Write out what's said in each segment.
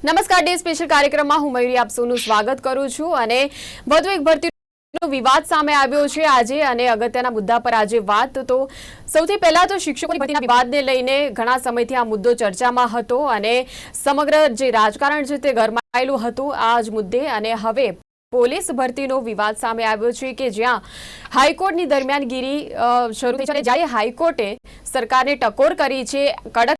નમસ્કાર day special કાર્યક્રમમાં હું મયુરી આપ સૌનું સ્વાગત કરું છું અને વધુ એક ભરતીનો વિવાદ સામે આવ્યો છે આજે અને અગત્યના મુદ્દા પર આજે વાત. તો સૌથી પહેલા તો શિક્ષકોની ભરતીના વિવાદને લઈને ઘણા સમયથી આ મુદ્દો ચર્ચામાં હતો અને સમગ્ર જે રાજકારણ છે તે ગરમાયેલું હતું આ જ મુદ્દે અને હવે પોલીસ ભરતીનો વિવાદ સામે આવ્યો છે કે જ્યાં હાઈકોર્ટની દરમિયાનગીરી શરૂ થઈ છે જ્યારે હાઈકોર્ટે સરકારને ટકોર કરી છે, કડક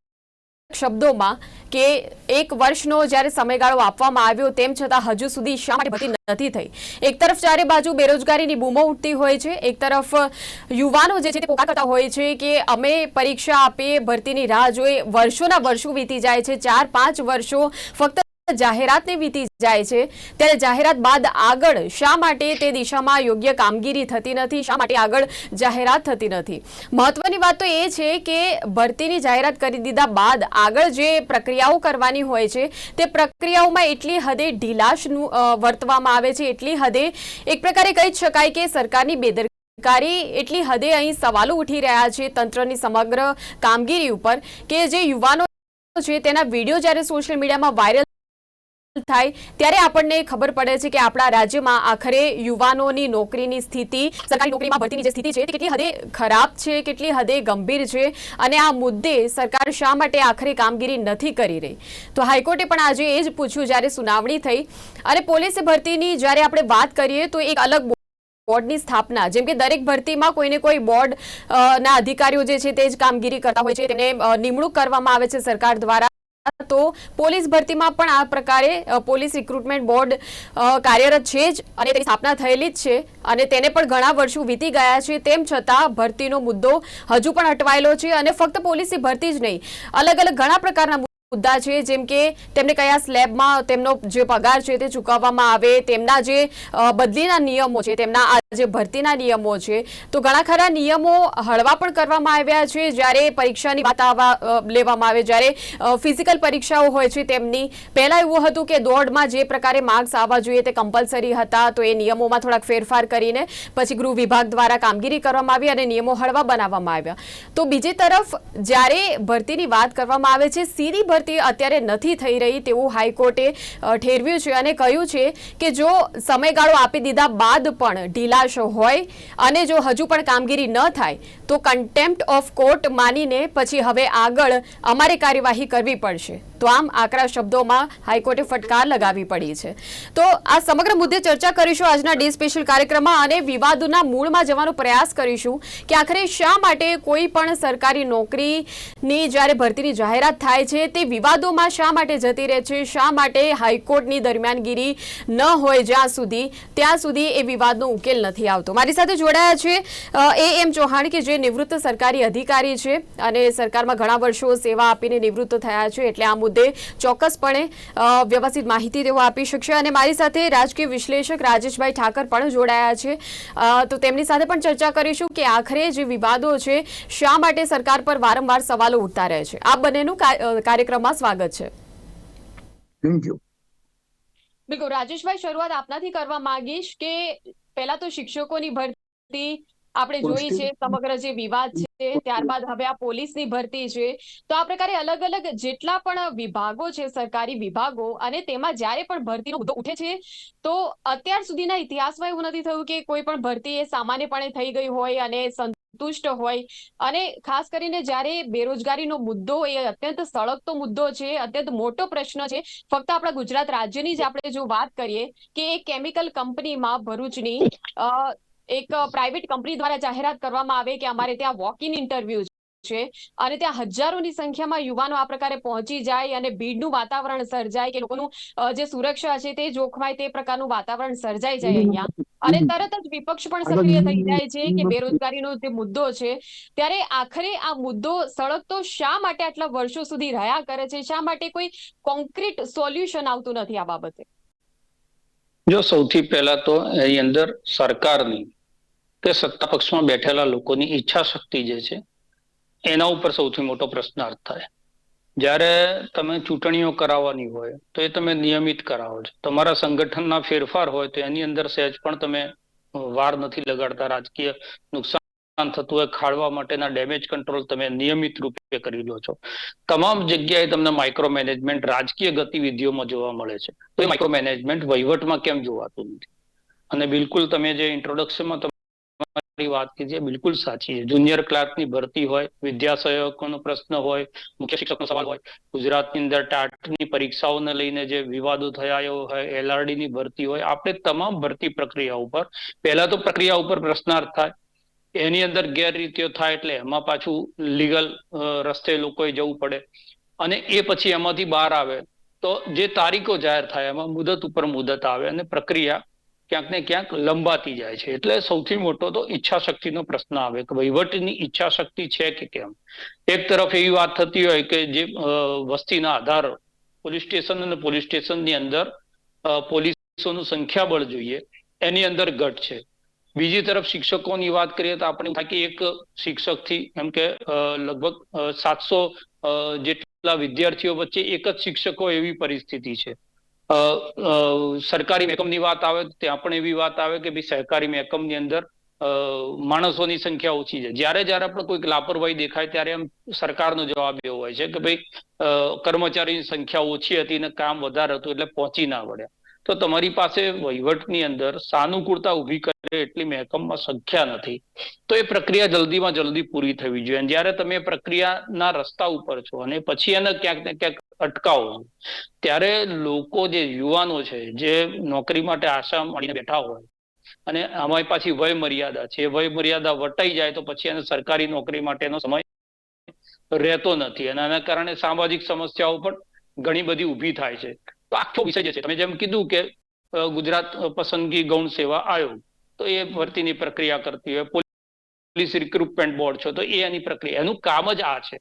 શબ્દોમાં કે એક વર્ષનો જ્યારે સમયગાળો આપવામાં આવ્યો તેમ છતાં હજુ સુધી શા માટે ભરતી નથી થઈ? એક તરફ ચારે બાજુ બેરોજગારીની બૂમો ઉઠતી હોય છે, એક તરફ યુવાનો જે છે તે પોકા કરતા હોય છે કે અમે પરીક્ષા આપીએ, ભરતીની રાહ જોઈએ, વર્ષોના વર્ષો વીતી જાય છે, ચાર પાંચ વર્ષો ફક્ત જાહેરાતને વીતી જાય છે. ત્યારે જાહેરાત બાદ આગળ શા માટે તે દિશામાં યોગ્ય કામગીરી થતી નથી? શા માટે આગળ જાહેરાત થતી નથી? મહત્વની વાત તો એ છે કે ભરતીની જાહેરાત કરી દીધા બાદ આગળ જે પ્રક્રિયાઓ કરવાની હોય છે, તે પ્રક્રિયાઓમાં એટલી હદે ઢીલાશનું વર્તવામાં આવે છે. એટલી હદે એક પ્રકારે કહી જ શકાય કે સરકારની બેદરકારી એટલી હદે અહીં સવાલો ઉઠી રહ્યા છે તંત્રની સમગ્ર કામગીરી ઉપર કે જે યુવાનો છે તેના વીડિયો જ્યારે સોશિયલ મીડિયામાં વાયરલ થાય ત્યારે આપણને ખબર પડે છે કે આપણા રાજ્યમાં આખરે યુવાનોની નોકરીની સ્થિતિ, સરકારી નોકરીમાં ભરતીની જે સ્થિતિ છે, તે કેટલી હદે ખરાબ છે, કેટલી હદે ગંભીર છે અને આ મુદ્દે સરકાર શા માટે આખરે કામગીરી નથી કરી રહી? તો હાઈકોર્ટે પણ આજે એ જ પૂછ્યું જ્યારે સુનાવણી થઈ અને પોલીસ ભરતીની જ્યારે આપણે વાત કરીએ તો એક અલગ બોર્ડની સ્થાપના, જેમ કે દરેક ભરતીમાં કોઈને કોઈ બોર્ડ ના અધિકારીઓ જે છે તે જ કામગીરી કરતા હોય છે, તેને નિમણૂક કરવામાં આવે છે સરકાર દ્વારા. તો પોલીસ ભરતીમાં પણ આ પ્રકારે પોલીસ રિક્રુટમેન્ટ બોર્ડ કાર્યરત છે જ અને તેની સ્થાપના થયેલી જ છે અને તેને પણ ઘણા વર્ષો વીતી ગયા છે. તેમ છતાં ભરતીનો મુદ્દો હજુ પણ અટવાયેલો છે અને ફક્ત પોલીસની ભરતી જ નહીં અલગ અલગ ઘણા પ્રકારના મુદ્દા છે, જેમ કે તેમને કયા સ્લેબમાં તેમનો જે પગાર છે તે ચૂકવવામાં આવે, તેમના જે બદલીના નિયમો છે, તેમના આ જે ભરતીના નિયમો છે, તો ઘણા ખરા નિયમો હળવા પણ કરવામાં આવ્યા છે, જ્યારે પરીક્ષાની વાત લેવામાં આવે, જ્યારે ફિઝિકલ પરીક્ષાઓ હોય છે તેમની. પહેલાં એવું હતું કે દોડમાં જે પ્રકારે માર્ક્સ આવવા જોઈએ તે કમ્પલસરી હતા, તો એ નિયમોમાં થોડાક ફેરફાર કરીને પછી ગૃહ વિભાગ દ્વારા કામગીરી કરવામાં આવી અને નિયમો હળવા બનાવવામાં આવ્યા. તો બીજી તરફ જ્યારે ભરતીની વાત કરવામાં આવે છે સીધી ભરતી અત્યારે નથી થઈ રહી તેવું હાઈકોર્ટે ઠેરવ્યું છે અને કહ્યું છે કે જો સમયગાળો આપી દીધા બાદ પણ ઢીલાશ હોય અને જો હજુ પણ કામગીરી ન થાય, તો કન્ટેમ્પ્ટ ઓફ કોર્ટ માનીને પછી હવે આગળ અમારે કાર્યવાહી કરવી પડશે. તો આમ આકરા શબ્દોમાં હાઈકોર્ટે ફટકાર લગાવી પડી છે. તો આ સમગ્ર મુદ્દે ચર્ચા કરીશું આજના ડે સ્પેશિયલ કાર્યક્રમમાં અને વિવાદોના મૂળમાં જવાનો પ્રયાસ કરીશું કે આખરે શા માટે કોઈ પણ સરકારી નોકરીની જ્યારે ભરતીની જાહેરાત થાય છે, તે વિવાદોમાં શા માટે જતી રહે છે, શા માટે હાઈકોર્ટની દરમિયાનગીરી ન હોય જ્યાં સુધી, ત્યાં સુધી એ વિવાદનો ઉકેલ નથી આવતો. મારી સાથે જોડાયા છે એ એમ ચૌહાણ કે જે નિવૃત્ત સરકારી અધિકારી છે અને સરકારમાં ઘણા વર્ષો સેવા આપીને નિવૃત્ત થયા છે, એટલે આ મુદ્દે ચોક્કસપણે વ્યવસ્થિત માહિતી તેઓ આપી શકશે અને મારી સાથે રાજકીય વિશ્લેષક રાજેશભાઈ ઠાકર પણ જોડાયા છે. તો તેમની સાથે પણ ચર્ચા કરીશું કે આખરે જે વિવાદો છે શા માટે સરકાર પર વારંવાર સવાલો ઉઠતા રહે છે? આ બંનેનું કાર્યક્રમમાં સ્વાગત છે. થેન્ક યુ બિલકુલ. રાજેશભાઈ શરૂઆત આપનાથી કરવા માંગીશ કે પહેલા તો શિક્ષકોની ભરતી આપણે જોઈ છે સમગ્ર જે વિવાદ છે ત્યારબાદ હવે આ પોલીસની ભરતી છે. તો આ પ્રકારે અલગ અલગ જેટલા પણ વિભાગો છે સરકારી વિભાગો અને તેમાં જ્યારે પણ ભરતીનો મુદ્દો ઉઠે છે તો અત્યાર સુધીના ઇતિહાસમાં એવું નથી થયું કે કોઈ પણ ભરતી એ સામાન્યપણે થઈ ગઈ હોય અને સંતુષ્ટ હોય. અને ખાસ કરીને જ્યારે બેરોજગારીનો મુદ્દો એ અત્યંત સળગતો મુદ્દો છે અત્યંત મોટો પ્રશ્ન છે ફક્ત આપણા ગુજરાત રાજ્યની જ આપણે જો વાત કરીએ કે એક કેમિકલ કંપનીમાં ભરૂચની અ, એક પ્રાઇવેટ કંપની દ્વારા જાહેરાત કરવામાં આવે કે અમારે ત્યાં વોક ઇન ઇન્ટરવ્યુ છે અને ત્યાં હજારોની સંખ્યામાં યુવાનો આ પ્રકારે પહોંચી જાય અને ભીડનું વાતાવરણ સર્જાય કે લોકોનું જે સુરક્ષા છે તે જોખમાય તે પ્રકારનું વાતાવરણ સર્જાઈ જાય અહીંયા. અને તરત જ વિપક્ષ પણ સક્રિય થઈ જાય છે કે બેરોજગારીનો જે મુદ્દો છે ત્યારે આખરે આ મુદ્દો સળગતો શા માટે આટલા વર્ષો સુધી રહ્યા કરે છે? શા માટે કોઈ કોન્ક્રીટ સોલ્યુશન આવતું નથી આ બાબતે? જો સૌથી પહેલા તો એની અંદર સરકારની કે સત્તા પક્ષમાં બેઠેલા લોકોની ઈચ્છા શક્તિ જે છે, એના ઉપર સૌથી મોટો પ્રશ્નાર્થ થાય. જ્યારે તમે ચૂંટણીઓ કરાવવાની હોય, તો એ તમે નિયમિત કરાવો છો. તમારા સંગઠનના ફેરફાર હોય, તો એની અંદર સહેજ પણ તમે વાર નથી લગાડતા. રાજકીય નુકસાન થતું હોય, ખાળવા માટેના ડેમેજ કંટ્રોલ તમે નિયમિત રૂપે કરી લો છો. તમામ જગ્યાએ તમને માઇક્રો મેનેજમેન્ટ રાજકીય ગતિવિધિઓમાં જોવા મળે છે. તો એ માઇક્રો મેનેજમેન્ટ વહીવટમાં કેમ જોવાતું નથી? અને બિલકુલ તમે જે ઇન્ટ્રોડક્શનમાં તમારી વાત કે જે બિલકુલ સાચી છે. જુનિયર ક્લાર્કની ભરતી હોય વિદ્યા સહાયકોનો પ્રશ્ન હોય, મુખ્ય શિક્ષકનો સવાલ હોય, ગુજરાતની અંદર ટાટની પરીક્ષાઓને લઈને જે વિવાદો થયા હોય એલઆરડી ની ભરતી હોય, આપણે તમામ ભરતી પ્રક્રિયા ઉપર, પહેલા તો પ્રક્રિયા ઉપર પ્રશ્નાર્થ થાય. એની અંદર ગેરરીતિઓ થાય એટલે એમાં પાછું લીગલ રસ્તે લોકોએ જવું પડે. અને એ પછી એમાંથી બહાર આવે તો જે તારીખો જાહેર થાય, એમાં મુદત ઉપર મુદત આવે અને પ્રક્રિયા ક્યાંક ને ક્યાંક લંબાતી જાય છે. એટલે સૌથી મોટો તો ઈચ્છા શક્તિનો પ્રશ્ન આવે કે વહીવટની ઈચ્છા શક્તિ છે કે કેમ? એક તરફ એવી વાત થતી હોય કે જે વસ્તીના આધાર, પોલીસ સ્ટેશન અને પોલીસ સ્ટેશનની અંદર પોલીસોનું સંખ્યાબળ જોઈએ, એની અંદર ઘટ છે. બીજી તરફ શિક્ષકોની વાત કરીએ તો આપણે બાકી એક શિક્ષકથી, એમ કે લગભગ સાતસો જેટલા વિદ્યાર્થીઓ વચ્ચે એક જ શિક્ષકો એવી પરિસ્થિતિ છે. સરકારી મહેકમની વાત આવે ત્યાં પણ એવી વાત આવે કે ભાઈ સહકારી મહેકમની અંદર માણસોની સંખ્યા ઓછી છે. જ્યારે જ્યારે આપણે કોઈક લાપરવાહી દેખાય ત્યારે એમ સરકારનો જવાબ એવો હોય છે કે ભાઈ કર્મચારીની સંખ્યા ઓછી હતી ને કામ વધારે હતું એટલે પહોંચી ના વળ્યા. તો તમારી પાસે વહીવટની અંદર સાનુકૂળતા ઊભી કરે એટલી મહેકમમાં સંખ્યા નથી. તો એ પ્રક્રિયા જલ્દીમાં જલ્દી પૂરી થવી જોઈએ. અને જ્યારે તમે પ્રક્રિયાના રસ્તા ઉપર છો અને પછી એને ક્યાંક ને ક્યાંક અટકાવો. ત્યારે લોકો જે યુવાનો છે, જે નોકરી માટે આશા મળીને બેઠા હોય, અને આમાં પાછી વય મર્યાદા છે વય મર્યાદા વટાઈ જાય તો પછી એને સરકારી નોકરી માટેનો સમય રહેતો નથી. અને આના કારણે સામાજિક સમસ્યાઓ પણ ઘણી બધી ઊભી થાય છે. તો આખો વિષય જે છે, તમે જેમ કીધું કે ગુજરાત પસંદગી ગૌણ સેવા આયોગ, તો એ ભરતીની પ્રક્રિયા કરતી હોય, પોલીસ રિક્રુટમેન્ટ બોર્ડ છે, તો એ એની પ્રક્રિયા, એનું કામ જ આ છે.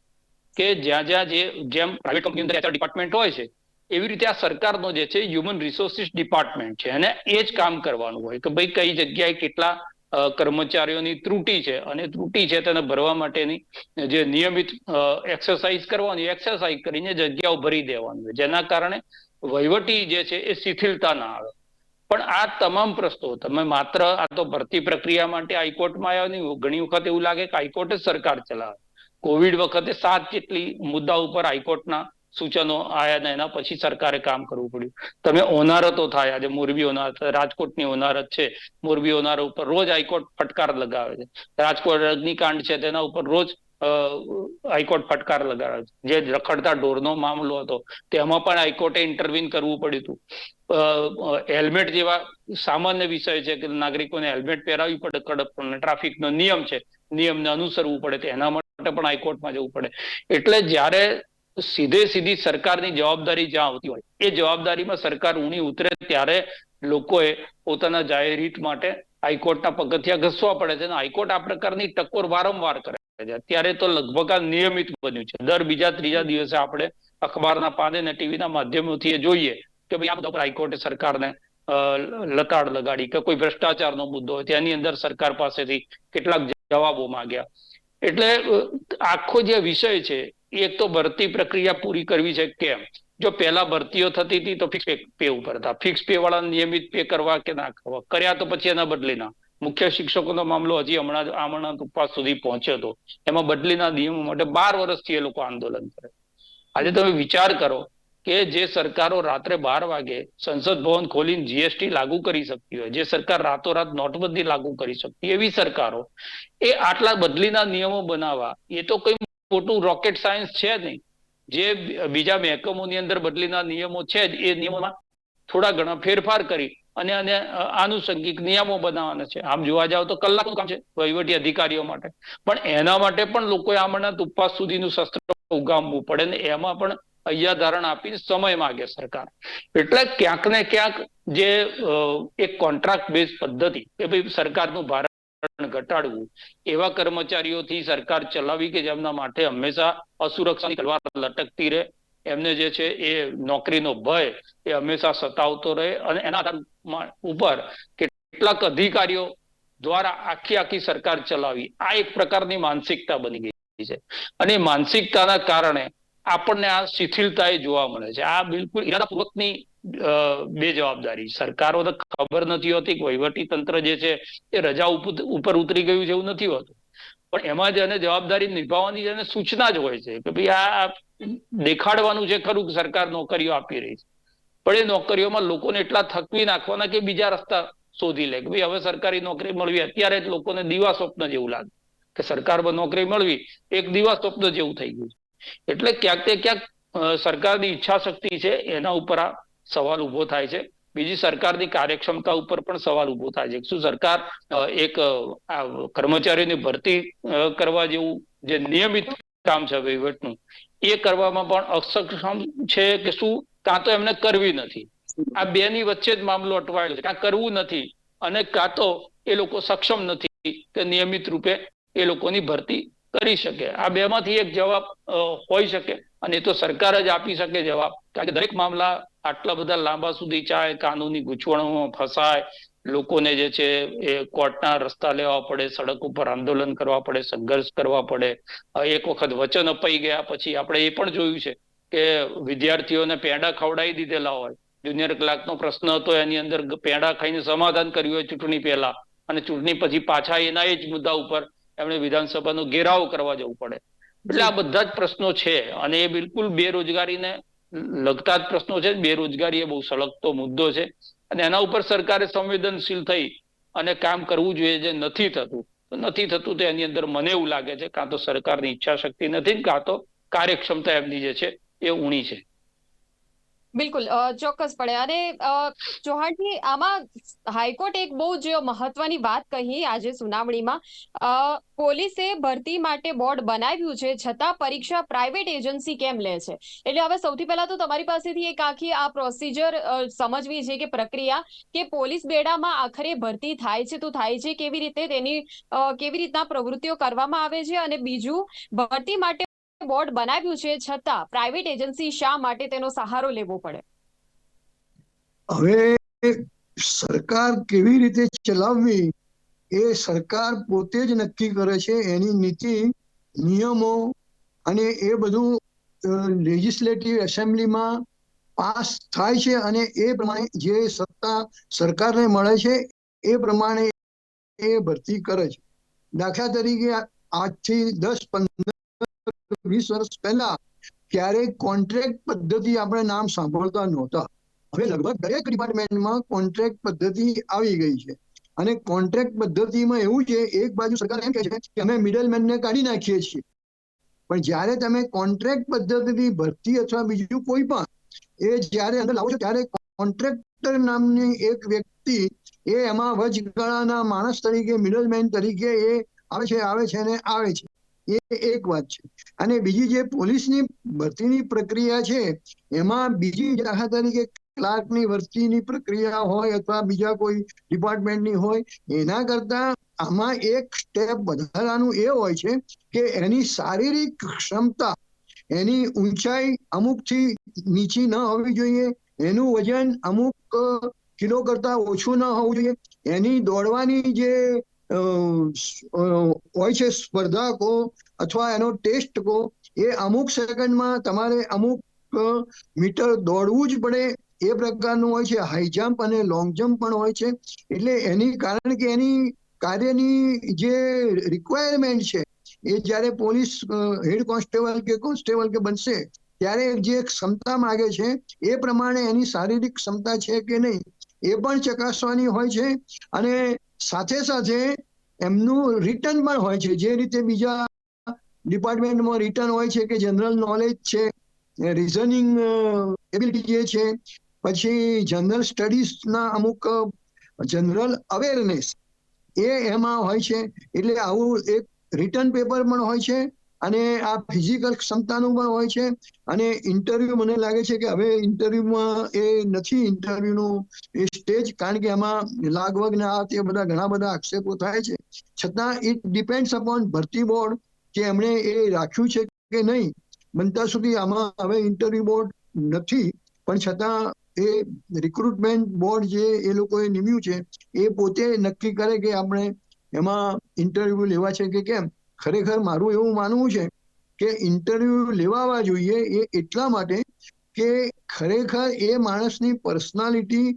કે જ્યાં જ્યાં જે જેમ પ્રાઇવેટ કંપની અંદર એચઆર ડિપાર્ટમેન્ટ હોય છે, એવી રીતે આ સરકારનો જે છે હ્યુમન રિસોર્સિસ ડિપાર્ટમેન્ટ છે અને એ જ કામ કરવાનું હોય. કે ભાઈ કઈ જગ્યાએ કેટલા કર્મચારીઓની ત્રુટી છે અને ત્રુટી છે તેને ભરવા માટેની જે નિયમિત એક્સરસાઇઝ કરવાની એક્સરસાઇઝ કરીને જગ્યાઓ ભરી દેવાની જેના કારણે વહીવટી જે છે એ શિથિલતા ના આવે. પણ આ તમામ પ્રશ્નો, તમે માત્ર આ તો ભરતી પ્રક્રિયા માટે હાઈકોર્ટમાં આવ્યા નહીં, ઘણી વખત એવું લાગે કે હાઈકોર્ટ જ સરકાર ચલાવે. કોવિડ વખતે સાત જેટલી મુદ્દા ઉપર હાઈકોર્ટના સૂચનો આયા ને એના પછી સરકારે કામ કરવું પડ્યું. તમે ઓનારતો થાય, આજે મોરબી ઓનારત રાજકોટની ઓનારત છે, મોરબી ઓનાર ઉપર રોજ હાઈકોર્ટ ફટકાર લગાવે છે. રાજકોટ અગ્નિકાંડ છે, તેના ઉપર રોજ હાઈકોર્ટ ફટકાર લગાવે છે. જે રખડતા ઢોરનો મામલો હતો, તેમાં પણ હાઈકોર્ટે ઇન્ટરવીન કરવું પડ્યું હતું. હેલ્મેટ જેવા સામાન્ય વિષય છે કે નાગરિકોને હેલ્મેટ પહેરાવી પડે, કડક ટ્રાફિકનો નિયમ છે, નિયમને અનુસરવું પડે, તેના એના માટે પણ હાઈકોર્ટમાં જવું પડે. એટલે જ્યારે સીધે સીધી સરકારની જવાબદારી જ્યાં આવતી હોય, એ જવાબદારીમાં સરકાર ઊણી ઉતરે ત્યારે લોકોએ પોતાના જાહેર હિત માટે હાઈકોર્ટના પગથિયા ઘસવા પડે છે. હાઈકોર્ટ આ પ્રકારની ટકોર વારંવાર કરે છે. અત્યારે તો લગભગ આ નિયમિત બન્યું છે. દર બીજા ત્રીજા દિવસે આપણે અખબારના પાને અને ટીવીના માધ્યમોથી એ જોઈએ કે ભાઈ આ બધા ઉપર હાઈકોર્ટે સરકારને લતાડ લગાડી કે કોઈ ભ્રષ્ટાચારનો મુદ્દો હોય તેની અંદર સરકાર પાસેથી કેટલાક જવાબો માંગ્યા. એટલે આખો જે વિષય છે એક તો ભરતી પ્રક્રિયા પૂરી કરવી છે કેમ? જો પહેલા ભરતીઓ થતી હતી તો ફિક્સ પે ઉપર હતા. ફિક્સ પે વાળા નિયમિત પે કરવા કે ના કરવા? કર્યા તો પછી એના બદલીના મુખ્ય શિક્ષકોનો મામલો હજી હમણાં આમણા ઉપવાસ સુધી પહોંચ્યો હતો. એમાં બદલીના નિયમો માટે બાર વર્ષથી એ લોકો આંદોલન કરે. આજે તમે વિચાર કરો કે જે સરકારો રાત્રે બાર વાગે સંસદ ભવન ખોલીને જીએસટી લાગુ કરી શકતી હોય, જે સરકાર રાતોરાત નોટબંધી લાગુ કરી શકતી એવી સરકારો, એ આટલા બદલીના નિયમો બનાવવા, એ તો કોઈ મોટું રોકેટ સાયન્સ છે નહીં. જે બીજા મહેકમોની અંદર બદલીના નિયમો છે જ, એ નિયમોમાં થોડા ઘણા ફેરફાર કરી અને અને આનુષંગિક નિયમો બનાવવાના છે. આમ જોવા જાવ તો કલાકનું કામ છે વહીવટી અધિકારીઓ માટે. પણ એના માટે પણ લોકોએ આમના ઉપવાસ સુધીનું શસ્ત્ર ઉગામવું પડે ને એમાં પણ અહીંયા ધારણ આપી સમય માગે સરકાર એટલે ક્યાંક ને ક્યાંક જે એક કોન્ટ્રાક્ટ બેઝ પદ્ધતિ કે ભાઈ સરકારનું ભારણ ઘટાડવું, એવા કર્મચારીઓથી સરકાર ચલાવી કે જેમના માટે હંમેશા અસુરક્ષા તલવાર લટકતી રહે, એમને જે છે એ નોકરીનો ભય એ હંમેશા સતાવતો રહે અને એના આધાર ઉપર કેટલાક અધિકારીઓ દ્વારા આખી આખી સરકાર ચલાવી. આ એક પ્રકારની માનસિકતા બની ગઈ છે. અને માનસિકતાના કારણે આપણને આ શિથિલતા જોવા મળે છે. આ બિલકુલ ઇરાદાપૂર્વકની બે જવાબદારી. સરકારોને ખબર નથી હોતી કે વહીવટી તંત્ર જે છે એ રજા ઉપર ઉતરી ગયું છે એવું નથી હોતું. પણ એમાં જેને જવાબદારી નિભાવવાની જેને સૂચના જ હોય છે કે ભાઈ આ દેખાડવાનું છે ખરું કે સરકાર નોકરીઓ આપી રહી છે. પણ એ નોકરીઓમાં લોકોને એટલા થકવી નાખવાના કે બીજા રસ્તા શોધી લે કે ભાઈ હવે સરકારી નોકરી મળવી. અત્યારે જ લોકોને દીવા સ્વપ્ન જેવું લાગે કે સરકારમાં નોકરી મળવી. એક દીવા સ્વપ્ન જેવું થઈ ગયું છે. એટલે ક્યાંક તે ક્યાંક સરકારની ઈચ્છા શક્તિ છે, એના ઉપર આ સવાલ ઊભો થાય છે. બીજી સરકારની કાર્યક્ષમતા ઉપર પણ સવાલ ઊભો થાય છે. શું સરકાર એક કર્મચારીઓની ભરતી કરવા જેવું જે નિયમિત કામ છે વહીવટનું, એ કરવામાં પણ અસક્ષમ છે કે શું? કાં તો એમને કરવી નથી. આ બે ની વચ્ચે જ મામલો અટવાયેલો છે. કાં કરવું નથી અને કાં તો એ લોકો સક્ષમ નથી કે નિયમિત રૂપે એ લોકોની ભરતી કરી શકે. આ બેમાંથી એક જવાબ હોઈ શકે અને એ તો સરકાર જ આપી શકે જવાબ. કારણ કે દરેક મામલા આટલા બધા લાંબા સુધી ચાય, કાનૂની ગૂંચવણોમાં ફસાય, લોકોને જે છે એ કોર્ટના રસ્તા લેવા પડે, સડક ઉપર આંદોલન કરવા પડે, સંઘર્ષ કરવા પડે. એક વખત વચન અપાઈ ગયા પછી આપણે એ પણ જોયું છે કે વિદ્યાર્થીઓને પેંડા ખવડાવી દીધેલા હોય. જુનિયર ક્લાર્કનો પ્રશ્ન હતો એની અંદર પેંડા ખાઈને સમાધાન કર્યું હોય ચૂંટણી પહેલા અને ચૂંટણી પછી પાછા એના એ જ મુદ્દા ઉપર એમણે વિધાનસભાનો ઘેરાવ કરવા જવું પડે. એટલે આ બધા જ પ્રશ્નો છે અને એ બિલકુલ બેરોજગારીને લગતા જ પ્રશ્નો છે. બેરોજગારી એ બહુ સળગતો મુદ્દો છે અને એના ઉપર સરકારે સંવેદનશીલ થઈ અને કામ કરવું જોઈએ જે નથી થતું. નથી થતું તો એની અંદર મને એવું લાગે છે કાં તો સરકારની ઈચ્છા શક્તિ નથી કાં તો કાર્યક્ષમતા એમની જે છે એ ઊણી છે. બિલકુલ ચોક્કસ પડે. અને ચૌહાણજી, આમાં હાઈકોર્ટ એક બહુ જ મહત્વની વાત કહી આજે સુનાવણીમાં. પોલીસે ભરતી માટે બોર્ડ બનાવ્યું છે, છતાં પરીક્ષા પ્રાઇવેટ એજન્સી કેમ લે છે? એટલે હવે સૌથી પહેલા તો તમારી પાસેથી એક આખી આ પ્રોસિજર સમજવી છે કે પ્રક્રિયા કે પોલીસ બેડામાં આખરે ભરતી થાય છે તો થાય છે, કેવી રીતે તેની કેવી રીતના પ્રવૃત્તિઓ કરવામાં આવે છે અને બીજું, ભરતી માટે બોર્ડ બનાવ્યું છે છતાં પ્રાઇવેટ એજન્સી શા માટે તેનો સહારો લેવો પડે? હવે સરકાર કેવી રીતે ચલાવવી એ સરકાર પોતે જ નક્કી કરે છે. એની નીતિ, નિયમો અને એ બધું લેજિસ્લેટિવ એસેમ્બલીમાં પાસ થાય છે અને એ પ્રમાણે જે સત્તા સરકારને મળે છે એ પ્રમાણે એ ભરતી કરે છે. દાખલા તરીકે આજથી દસ પંદર વીસ વર્ષ પહેલા ક્યારેય કોન્ટ્રાક્ટ પદ્ધતિ આપણે નામ સાંભળતા નહોતા. હવે લગભગ દરેક ડિપાર્ટમેન્ટમાં કોન્ટ્રાક્ટ પદ્ધતિ આવી ગઈ છે. અને કોન્ટ્રાક્ટ પદ્ધતિમાં એવું છે, એક બાજુ સરકાર એમ કહે છે કે અમે મિડલમેનને કાઢી નાખીએ છીએ. પણ જ્યારે તમે કોન્ટ્રાક્ટ પદ્ધતિથી ભરતી અથવા બીજું કોઈ પણ, એ જ્યારે અંદર લાવો છો, ત્યારે કોન્ટ્રાક્ટર નામની એક વ્યક્તિ, એ એમાં વચગાળાના માણસ તરીકે મિડલમેન તરીકે એ આવે છે આવે છે અને આવે છે. એ એક વાત છે. અને બીજી જે પોલીસની ભરતીની પ્રક્રિયા છે, એમાં બીજી દાખલા તરીકે ક્લાર્કની ભરતીની પ્રક્રિયા હોય અથવા બીજા કોઈ ડિપાર્ટમેન્ટની હોય, એના કરતા આમાં એક સ્ટેપ વધારાનું એ હોય છે કે એની શારીરિક ક્ષમતા, એની ઊંચાઈ અમુકથી નીચી ન હોવી જોઈએ, એનું વજન અમુક કિલો કરતા ઓછું ન હોવું જોઈએ, એની દોડવાની જે હોય છે સ્પર્ધા કો અથવા એનો ટેસ્ટ કો, એ અમુક સેકન્ડમાં તમારે અમુક મીટર દોડવું જ પડે. એ પ્રકારનું હોય છે. હાઈ જમ્પ અને લોંગ જમ્પ પણ હોય છે. એટલે એની, કારણ કે એની કાર્યની જે રિક્વાયરમેન્ટ છે, એ જ્યારે પોલીસ હેડ કોન્સ્ટેબલ કે કોન્સ્ટેબલ કે બનશે, ત્યારે જે ક્ષમતા માગે છે, એ પ્રમાણે એની શારીરિક ક્ષમતા છે કે નહીં, એ પણ ચકાસવાની હોય છે. અને સાથે સાથે એમનું રિટર્ન પણ હોય છે. જે રીતે બીજા ડિપાર્ટમેન્ટમાં રિટર્ન હોય છે કે જનરલ નોલેજ છે રિઝનિંગ એબિલિટી જે છે, પછી જનરલ સ્ટડીઝના અમુક જનરલ અવેરનેસ એ એમાં હોય છે. એટલે આવું એક રિટર્ન પેપર પણ હોય છે. અને આ ફિઝિકલ ક્ષમતાનું પણ હોય છે. અને ઇન્ટરવ્યુ મને લાગે છે કે હવે ઇન્ટરવ્યુમાં એ નથી ઇન્ટરવ્યુનું એ સ્ટેજ કારણ કે એમાં લાગવગ ને આ તે બધા ઘણા બધા આક્ષેપો થાય છે. છતાં ઇટ ડિપેન્ડ્સ અપોન ભરતી બોર્ડ કે એમણે એ રાખ્યું છે કે નહીં. બનતા સુધી આમાં હવે ઇન્ટરવ્યુ બોર્ડ નથી. પણ છતાં એ રિક્રુટમેન્ટ બોર્ડ જે એ લોકોએ નિમ્યું છે, એ પોતે નક્કી કરે કે આપણે એમાં ઇન્ટરવ્યુ લેવા છે કે કેમ. ખરેખર મારું એવું માનવું છે કે ઇન્ટરવ્યુ લેવાવા જોઈએ એ એટલા માટે કે ખરેખર એ માણસની પર્સનાલિટી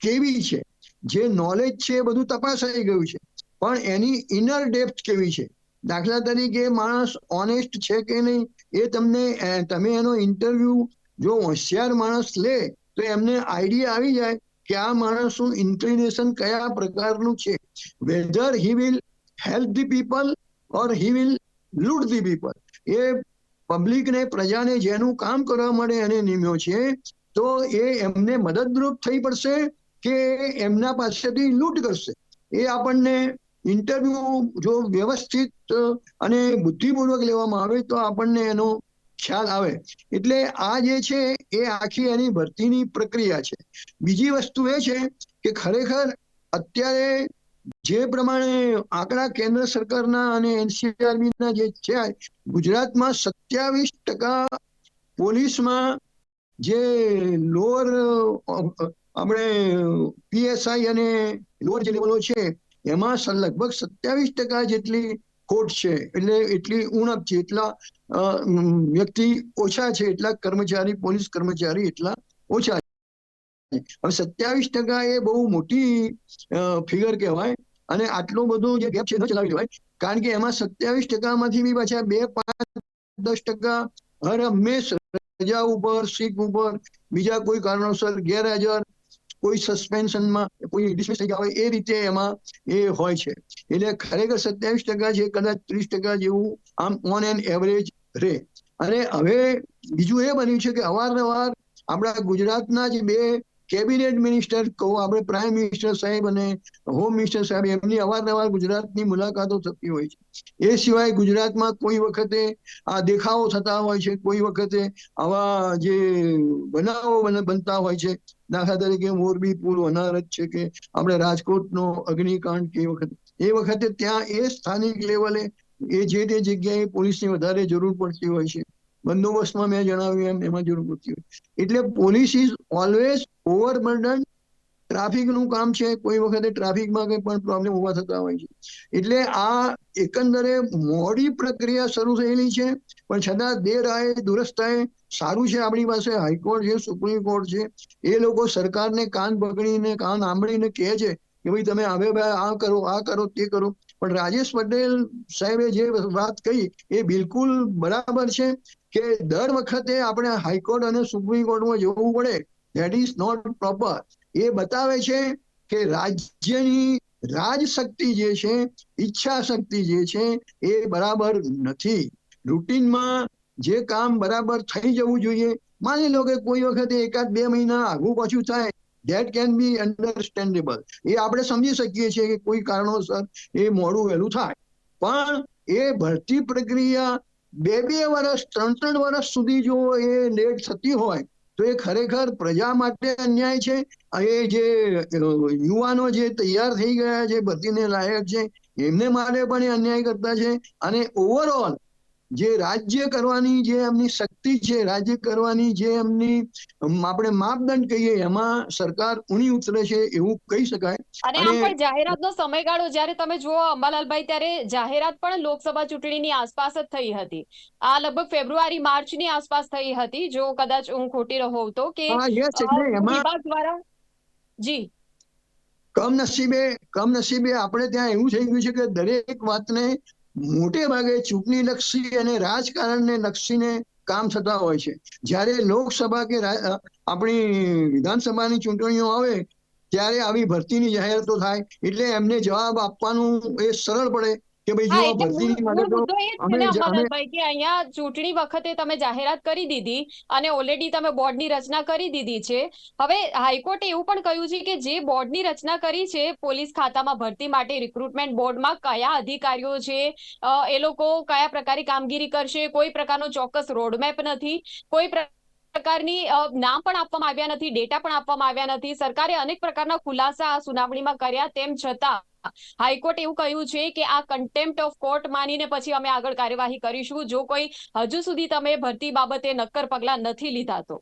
કેવી છે? જે નોલેજ છે એ બધું તપાસાઈ ગયું છે. પણ એની ઇનર ડેપ્થ કેવી છે? દાખલા તરીકે માણસ ઓનેસ્ટ છે કે નહીં એ તમને તમે એનો ઇન્ટરવ્યુ જો હોશિયાર માણસ લે તો એમને આઈડિયા આવી જાય કે આ માણસનું ઇન્ક્લિનેશન કયા પ્રકારનું છે. Whether he will help the people or he will loot the people એ પબ્લિકને પ્રજાને જેનું કામ કરવા માટે એને નિમ્યો છે તો એ એમને મદદરૂપ થઈ પડશે કે એમના પાસેથી લૂંટ કરશે એ આપણને ઇન્ટરવ્યુ જો વ્યવસ્થિત અને બુદ્ધિપૂર્વક લેવામાં આવે તો આપણને એનો ખ્યાલ આવે એટલે આ જે છે એ આખી એની ભરતીની પ્રક્રિયા છે બીજી વસ્તુ એ છે કે ખરેખર અત્યારે જે પ્રમાણે આંકડા કેન્દ્ર સરકારના અને એનસીઆરબી ના જે છે, ગુજરાતમાં સત્યાવીસ ટકા પોલીસમાં જે લોઅર આપણે પીએસઆઈ અને લોઅર જે લેવલો છે, એમાં લગભગ સત્યાવીસ ટકા જેટલી ખોટ છે, એટલે એટલી ઉણપ છે, એટલા વ્યક્તિ ઓછા છે, એટલા કર્મચારી, પોલીસ કર્મચારી એટલા ઓછા હવે સત્યાવીસ ટકા એ બહુ મોટી ફિગર કહેવાય. અને આટલો બધો જે ગેપ છે ન ચલાવી લેવાય. કારણ કે એમાં સત્યાવીસ ટકામાંથી બી પાછા બે, પાંચ, દસ ટકા હર હંમેશ રજા ઉપર સીટ ઉપર, બીજા કોઈ કારણોસર ગેરહાજર, કોઈ સસ્પેન્શનમાં કોઈ ડિસમિસ થઈ ગયા હોય એ રીતે એમાં એ હોય છે. એટલે ખરેખર સત્યાવીસ ટકા છે, કદાચ ત્રીસ ટકા જેવું આમ ઓન એન એવરેજ રહે અને હવે બીજું એ બન્યું છે કે અવારનવાર આપણા ગુજરાતના જે બે કેબિનેટ મિનિસ્ટર કહો, આપણે પ્રાઇમ મિનિસ્ટર સાહેબ અને હોમ મિનિસ્ટર સાહેબ, એમની અવારનવાર ગુજરાતની મુલાકાતો થતી હોય છે. એ સિવાય ગુજરાતમાં કોઈ વખતે આ દેખાવો થતા હોય છે, કોઈ વખતે આવા જે બનાવો બનતા હોય છે. દાખલા તરીકે મોરબી પુલ અનારત છે કે આપણે રાજકોટનો અગ્નિકાંડ કે વખતે. એ વખતે ત્યાં એ સ્થાનિક લેવલે એ જે તે જગ્યાએ પોલીસની વધારે જરૂર પડતી હોય છે. બંદોબસ્તમાં મેં જણાવ્યું એમ, એમાં પડતી એટલે પોલીસ ઇઝ ઓલવેઝ ઓવરબર્ડન ટ્રાફિકનું કામ છે, કોઈ વખતે ટ્રાફિકમાં કંઈ પણ પ્રોબ્લેમ ઊભા થતા હોય છે. એટલે આ એકંદરે મોડી પ્રક્રિયા શરૂ થયેલી છે, પણ છતાં દેર આય દુરસ્ત સારું છે આપણી પાસે, હાઈકોર્ટ છે, સુપ્રીમ કોર્ટ છે. એ લોકો સરકારને કાન પકડીને, કાન આંબળીને કહે છે કે ભાઈ તમે હવે આ કરો આ કરો, તે કરો. પણ રાજેશ પટેલ સાહેબે જે વાત કહી એ બિલકુલ બરાબર છે કે દર વખતે આપણે હાઈકોર્ટ અને સુપ્રીમ કોર્ટમાં જવું પડે. ધેટ ઇઝ નોટ પ્રોપર એ બતાવે છે કે રાજ્યની રાજશક્તિ જે છે ઈચ્છા શક્તિ જે છે, એ બરાબર નથી. રૂટીનમાં જે કામ બરાબર થઈ જવું જોઈએ. માની લો કે કોઈ વખતે એકાદ બે મહિના આગું પાછું થાય ધેટ કેન બી અન્ડરસ્ટેન્ડેબલ એ આપણે સમજી શકીએ છીએ કે કોઈ કારણોસર એ મોડું વહેલું થાય. પણ એ ભરતી પ્રક્રિયા બે બે વર્ષ, ત્રણ ત્રણ વર્ષ સુધી જો એ લેટ થતી હોય, તો એ ખરેખર પ્રજા માટે અન્યાય છે. એ જે યુવાનો જે તૈયાર થઈ ગયા છે, ભરતીને લાયક છે, એમને માટે પણ એ અન્યાય કરતા છે. અને ઓવરઓલ જે રાજ્ય કરવાની જે એમની શક્તિ છે રાજ્ય કરવાની જે એમની આપણે માપદંડ કહીએ એમાં સરકાર ઉણી ઉતરે છે એવું કહી શકાય. અને આમ પણ જાહેરાતનો સમયગાળો જ્યારે તમે જુઓ અંબાલાલભાઈ ત્યારે જાહેરાત પણ લોકસભા ચૂંટણીની આસપાસ જ થઈ હતી. આ લગભગ ફેબ્રુઆરી માર્ચની આસપાસ થઈ હતી જો કદાચ હું ખોટી રહું તો કે વિભાગ દ્વારા જી. કમનસીબે કમનસીબે આપણે ત્યાં એવું થઈ ગયું છે કે દરેક વાતને મોટે ભાગે ચૂંટણી લક્ષી અને રાજકારણને લક્ષીને કામ થતા હોય છે. જ્યારે લોકસભા કે આપણી વિધાનસભાની ચૂંટણીઓ આવે, ત્યારે આવી ભરતીની જાહેરાતો થાય, એટલે એમને જવાબ આપવાનું એ સરળ પડે. કે ભાઈ જો ભરતીની મુદ્દો અમે અમે- કે અહીંયા ચૂંટણી વખતે તમે જાહેરાત કરી દીધી અને ઓલરેડી તમે બોર્ડની રચના કરી દીધી છે. હવે હાઈકોર્ટે એવું પણ કહ્યું છે કે જે બોર્ડની રચના કરી છે પોલીસ ખાતામાં ભરતી માટે રિક્રુટમેન્ટ બોર્ડમાં કયા અધિકારીઓ છે એ લોકો કયા પ્રકારની કામગીરી કરશે કોઈ પ્રકારનો ચોક્કસ રોડમેપ નથી કોઈ પ્રકારની નામ પણ આપવામાં આવ્યા નથી, ડેટા પણ આપવામાં આવ્યા નથી. સરકારે અનેક પ્રકારના ખુલાસા સુનાવણીમાં કર્યા તેમ છતાં હાઈકોર્ટ એવું કહ્યું છે કે આ કન્ટેમ્પ્ટ ઓફ કોર્ટ માનીને પછી અમે આગળ કાર્યવાહી કરીશું. જો કોઈ હજુ સુધી તમે ભરતી બાબતે નક્કર પગલા નથી લીધા તો.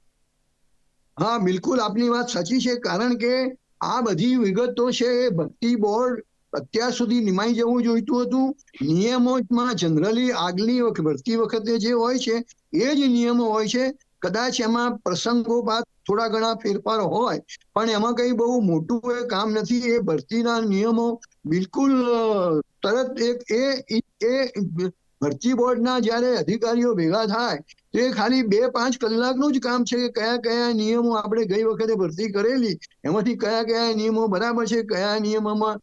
હા, બિલકુલ આપની વાત સાચી છે. કારણ કે આ બધી વિગતો છે, ભરતી બોર્ડ અત્યાર સુધી નિમાઈ જવું જોઈતું હતું. નિયમોમાં જનરલી આગલી ભરતી વખતે જે હોય છે, એ જ નિયમો હોય છે. કદાચ એમાં પ્રસંગોપાત થોડા ઘણા ફેરફાર હોય, પણ એમાં કઈ બહુ મોટું એ કામ નથી. એ ભરતીના નિયમો બિલકુલ તરત એક, એ એ ભરતી બોર્ડના જ્યારે અધિકારીઓ ભેગા થાય, તો ખાલી બે, પાંચ કલાકનું જ કામ છે કે કયા કયા નિયમો આપણે ગઈ વખતે ભરતી કરેલી, એમાંથી કયા કયા નિયમો બરાબર છે, કયા નિયમોમાં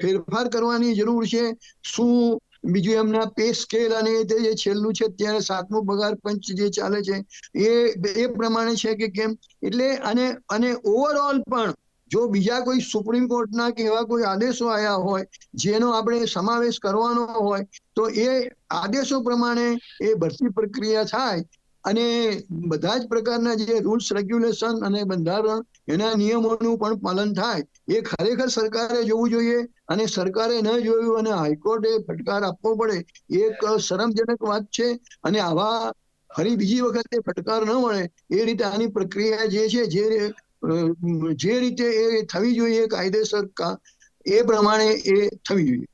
ફેરફાર કરવાની જરૂર છે, શું બીજું એમના પે સ્કેલ અને તે જે છેલ્લું છે ત્યારે સાતમું પગાર પંચ જે ચાલે છે, એ એ પ્રમાણે છે કે કેમ? એટલે અને અને ઓવરઓલ પણ જો બીજા કોઈ સુપ્રીમ કોર્ટના કે એવા કોઈ આદેશો આવ્યા હોય, જેનો આપણે સમાવેશ કરવાનો હોય, તો એ આદેશો પ્રમાણે એ ભરતી પ્રક્રિયા થાય અને બધા જ પ્રકારના જે રૂલ્સ રેગ્યુલેશન અને બંધારણ એના નિયમોનું પણ પાલન થાય. એ ખરેખર સરકારે જોવું જોઈએ અને સરકારે ન જોયું અને હાઈકોર્ટે ફટકાર આપવો પડે એક શરમજનક વાત છે. અને આવા ફરી બીજી વખતે ફટકાર ન મળે, એ રીતે આની પ્રક્રિયા જે છે, જે જે રીતે એ થવી જોઈએ કાયદેસર એ પ્રમાણે એ થવી જોઈએ.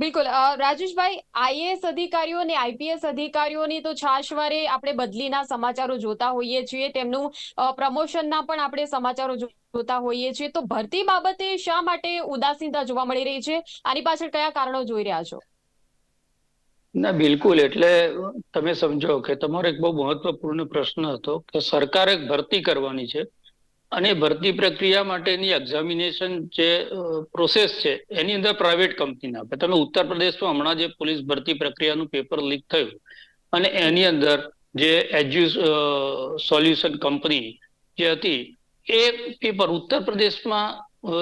બિલકુલ. રાજેશભાઈ, આઈએએસ અધિકારીઓ અને આઈપીએસ અધિકારીઓની તો છાશવારે આપણે બદલીના સમાચારો જોતા હોઈએ છીએ. તેમનું પ્રમોશનના પણ આપણે સમાચારો જોતા હોઈએ છીએ. તો ભરતી બાબતે શા માટે ઉદાસીનતા જોવા મળી રહી છે? આની પાછળ કયા કારણો જોઈ રહ્યા છો? ના, બિલકુલ. એટલે તમે સમજો કે તમારો એક બહુ મહત્વપૂર્ણ પ્રશ્ન હતો કે સરકારે ભરતી કરવાની છે. અને ભરતી પ્રક્રિયા માટેની એક્ઝામિનેશન જે પ્રોસેસ છે એની અંદર પ્રાઇવેટ કંપની આપે તમે ઉત્તર પ્રદેશમાં હમણાં જે પોલીસ ભરતી પ્રક્રિયાનું પેપર લીક થયું અને એની અંદર જે એજ્યુ સોલ્યુશન કંપની જે હતી એ પેપર ઉત્તર પ્રદેશમાં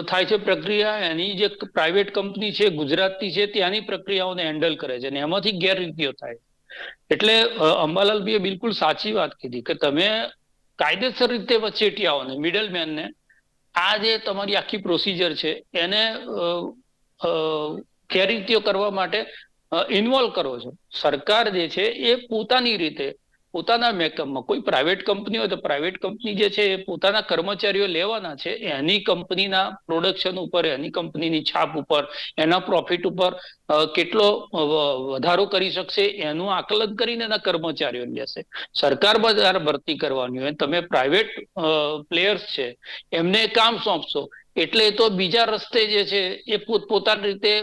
થાય છે પ્રક્રિયા. એની જે પ્રાઇવેટ કંપની છે ગુજરાતની છે ત્યાંની પ્રક્રિયાઓને હેન્ડલ કરે છે અને એમાંથી ગેરરીતિઓ થાય. એટલે અ, અંબાલાલભાઈએ બિલકુલ સાચી વાત કીધી કે તમે કાયદેસર રીતે વચેટિયાઓને મિડલમેનને આ જે તમારી આખી પ્રોસિજર છે, એને ગેરરીતિઓ કરવા માટે ઇન્વોલ્વ કરો છો. સરકાર જે છે એ પોતાની રીતે પોતાના મેકઅપમાં કોઈ પ્રાઇવેટ કંપની હોય તો પ્રાઇવેટ કંપની જે છે એ પોતાના કર્મચારીઓ લેવાના છે એની કંપનીના પ્રોડક્શન ઉપર, એની કંપનીની છાપ ઉપર, એના પ્રોફિટ ઉપર કેટલો વધારો કરી શકશે, એનું આકલન કરીને એના કર્મચારીઓ લેશે. સરકાર બધા ભરતી કરવાની હોય, તમે પ્રાઇવેટ પ્લેયર્સ છે, એમને કામ સોંપશો એટલે એ તો બીજા રસ્તે જે છે એ પોતપોતાની રીતે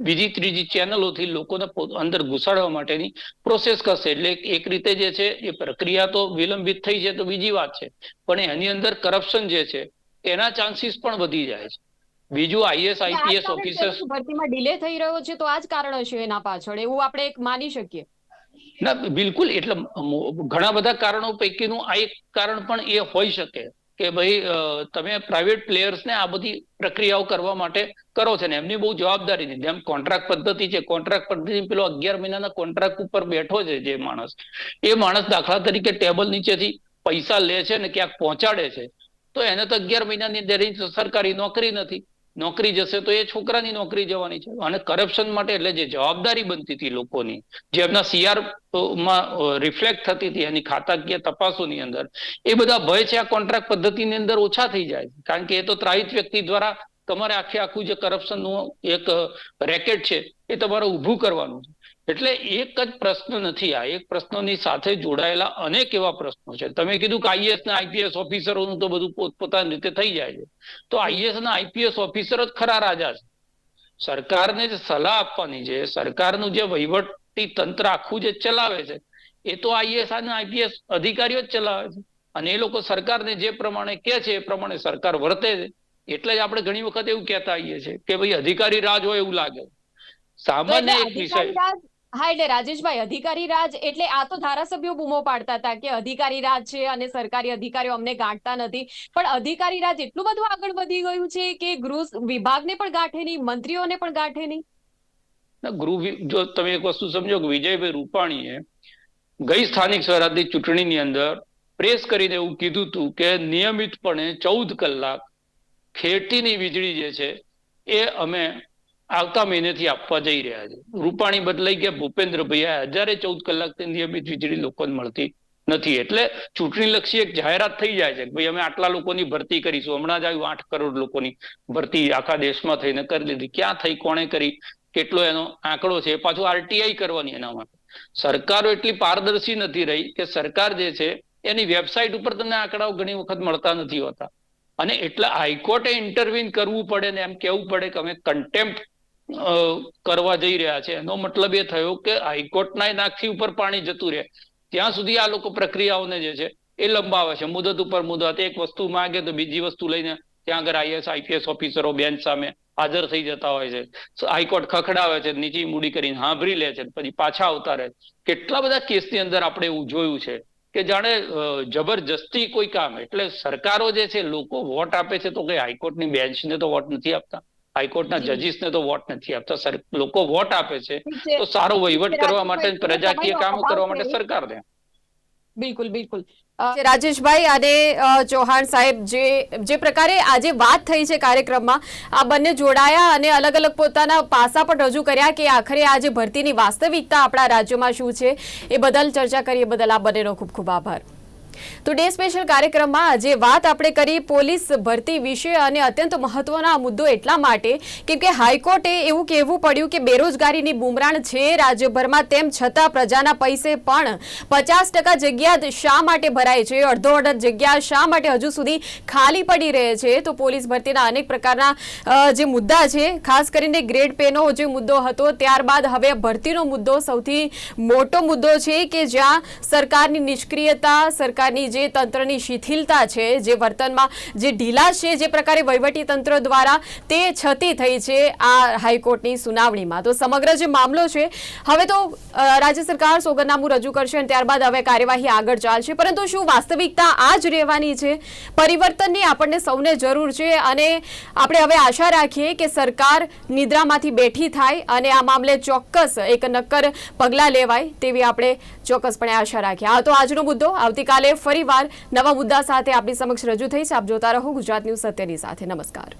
બીજી ત્રીજી ચેનલોથી લોકોને અંદર ઘુસાડવા માટેની પ્રોસેસ કરશે. એટલે એક- એક રીતે જે છે એ પ્રક્રિયા તો વિલંબિત થઈ છે તો બીજી વાત છે. પણ એની અંદર કરપ્શન જે છે એના ચાન્સીસ પણ વધી જાય છે. બીજું આઈએસ આઈપીએસ ઓફિસર્સ ભરતીમાં ડિલે થઈ રહ્યો છે તો આ જ કારણ હશે એના પાછળ? એવું આપણે એક માની શકીએ. ના બિલકુલ. એટલે ઘણા બધા કારણો પૈકીનું આ એક કારણ પણ એ હોઈ શકે. કે ભાઈ તમે પ્રાઇવેટ પ્લેયર્સને આ બધી પ્રક્રિયાઓ કરવા માટે કરો છો. ને એમની બહુ જવાબદારી નથી જેમ કોન્ટ્રાક્ટ પદ્ધતિ છે. કોન્ટ્રાક્ટ પદ્ધતિ પેલો અગિયાર મહિનાના કોન્ટ્રાક્ટ ઉપર બેઠો છે જે માણસ. એ માણસ દાખલા તરીકે ટેબલ નીચેથી પૈસા લે છે ને ક્યાંક પહોંચાડે છે. તો એને તો અગિયાર મહિનાની અંદર સરકારી નોકરી નથી. નોકરી જશે તો એ છોકરાની નોકરી જવાની છે. અને કરપ્શન માટે એટલે જે જવાબદારી બનતી હતી લોકોની, જે એમના સીઆરમાં રિફ્લેક્ટ થતી હતી, એની ખાતાકીય તપાસોની અંદર, એ બધા ભય છે આ કોન્ટ્રાક્ટ પદ્ધતિની અંદર ઓછા થઈ જાય કારણ કે એ તો ત્રાહિત વ્યક્તિ દ્વારા તમારે આખે આખું જે કરપ્શનનું એક રેકેટ છે, એ તમારે ઊભું કરવાનું છે. એટલે એક જ પ્રશ્ન નથી આ. એક પ્રશ્નોની સાથે જોડાયેલા અનેક એવા પ્રશ્નો છે. તમે કીધું કે આઈએસ ના આઈપીએસ ઓફિસરોનું તો બધું પોતપોતાની રીતે થઈ જાય છે. તો આઈએસ ના આઈપીએસ ઓફિસર જ ખરા રાજા છે. સરકારને જે સલાહ આપવાની છે સરકારનું જે વહીવટી તંત્ર આખું જે ચલાવે છે એ તો આઈએસ અને આઈપીએસ અધિકારીઓ જ ચલાવે છે. અને એ લોકો સરકારને જે પ્રમાણે કે છે એ પ્રમાણે સરકાર વર્તે છે. એટલે જ આપણે ઘણી વખત એવું કહેતા આવીએ છીએ કે ભાઈ અધિકારી રાજ હોય એવું લાગે. સામાન્ય એક વિષય. હા, એટલે રાજેશભાઈ, અધિકારી રાજ એટલે આ તો ધારાસભ્યો બૂમો પાડતા હતા કે અધિકારી રાજ છે અને સરકારી અધિકારીઓ અમને ગાંઠતા નથી. પણ અધિકારી રાજ એટલું બધું આગળ વધી ગયું છે કે ગૃહ વિભાગને પણ ગાંઠે નહીં, મંત્રીઓને પણ ગાંઠે નહીં? ગૃહ જો તમે એક વસ્તુ સમજો કે વિજયભાઈ રૂપાણીએ ગઈ સ્થાનિક સ્વરાજની ચૂંટણીની અંદર પ્રેસ કરીને એવું કીધું હતું કે નિયમિતપણે ચૌદ કલાક ખેતીની વીજળી જે છે એ અમે આવતા મહિનેથી આપવા જઈ રહ્યા છે. રૂપાણી બદલાઈ ગયા ભૂપેન્દ્રભાઈ હજારે ચૌદ કલાકથી નિયમિત વીજળી લોકોને મળતી નથી. એટલે ચૂંટણી લક્ષી એક જાહેરાત થઈ જાય છે ભાઈ અમે આટલા લોકોની ભરતી કરીશું. હમણાં જ આવ્યું આઠ કરોડ લોકોની ભરતી આખા દેશમાં થઈને કરી લીધી. ક્યાં થઈ, કોણે કરી, કેટલો એનો આંકડો છે પાછું આરટીઆઈ કરવાની એના માટે. સરકારો એટલી પારદર્શી નથી રહી કે સરકાર જે છે, એની વેબસાઇટ ઉપર તમને આંકડાઓ ઘણી વખત મળતા નથી હોતા. અને એટલે હાઈકોર્ટે ઇન્ટરવીન કરવું પડે ને એમ કેવું પડે કે અમે કન્ટેમ્પ્ટ કરવા જઈ રહ્યા છે. એનો મતલબ એ થયો કે હાઈકોર્ટના નાકથી ઉપર પાણી જતું રહે. ત્યાં સુધી આ લોકો પ્રક્રિયાઓને જે છે એ લંબાવે છે. મુદત ઉપર મુદત. એક વસ્તુ માંગે તો બીજી વસ્તુ લઈને ત્યાં આગળ આઈએસ, આઈપીએસ ઓફિસરો બેન્ચ સામે હાજર થઈ જતા હોય છે. હાઈકોર્ટ ખખડાવે છે, નીચી મૂડી કરીને હાંભરી લે છે, પછી પાછા આવતા રહે. કેટલા બધા કેસની અંદર આપણે એવું જોયું છે કે જાણે જબરજસ્તી કોઈ કામ. એટલે સરકારો જે છે લોકો વોટ આપે છે તો કે હાઈકોર્ટની બેન્ચને તો વોટ નથી આપતા. હાઈકોર્ટના. જજીસને તો વોટ નથી આપતા. લોકો વોટ આપે છે તો સારો વહીવટ કરવા માટે પ્રજાકીય કામો કરવા માટે. સરકારને બિલકુલ બિલકુલ. રાજેશભાઈ અને ચૌહાણ સાહેબ જે જે પ્રકારે આજે વાત થઈ છે કાર્યક્રમમાં આ બંને જોડાયા અને અલગ અલગ પોતાના પાસા પણ રજૂ કર્યા કે આખરે આ જે ભરતીની વાસ્તવિકતા આપણા રાજ્યમાં શું છે એ બદલ ચર્ચા કરી એ બદલ આ બંનેનો ખૂબ ખૂબ આભાર. તો ડે સ્પેશિયલ કાર્યક્રમમાં આજે વાત આપણે કરી પોલીસ ભરતી વિશે અને અત્યંત મહત્વનો આ મુદ્દો એટલા માટે કેમ કે હાઈકોર્ટે એવું કહેવું પડ્યું કે બેરોજગારીની બુમરાણ છે રાજ્યભરમાં, તેમ છતાં પ્રજાના પૈસે પણ પચાસ જગ્યા શા માટે ભરાય છે? અડધો અડધ જગ્યા શા માટે હજુ સુધી ખાલી પડી રહે છે? તો પોલીસ ભરતીના અનેક પ્રકારના જે મુદ્દા છે, ખાસ કરીને ગ્રેડ પેનો જે મુદ્દો હતો, ત્યારબાદ હવે ભરતીનો મુદ્દો સૌથી મોટો મુદ્દો છે કે જ્યાં સરકારની નિષ્ક્રિયતા સરકારની જે તંત્રની શિથિલતા છે, જે વર્તનમાં જે ઢીલા છે, જે પ્રકારે વહીવટી તંત્ર દ્વારા તે છતી થઈ છે આ હાઈકોર્ટની સુનાવણીમાં. તો સમગ્ર જે મામલો છે, હવે તો રાજ્ય સરકાર સોગંદનામું રજૂ કરશે અને ત્યારબાદ હવે કાર્યવાહી આગળ ચાલશે. પરંતુ શું વાસ્તવિકતા આ જ રહેવાની છે? પરિવર્તનની આપણને સૌને જરૂર છે અને આપણે હવે આશા રાખીએ કે સરકાર નિદ્રામાંથી બેઠી થાય અને આ મામલે ચોક્કસ એક નક્કર પગલાં લેવાય તેવી આપણે ચોક્કસપણે આશા રાખીએ. આ તો આજનો મુદ્દો. આવતીકાલે ફરીવાર નવા મુદ્દા સાથે આપની સમક્ષ રજૂ થઈ છે. આપ જોતા રહો ગુજરાત ન્યૂઝ સત્યની સાથે. નમસ્કાર.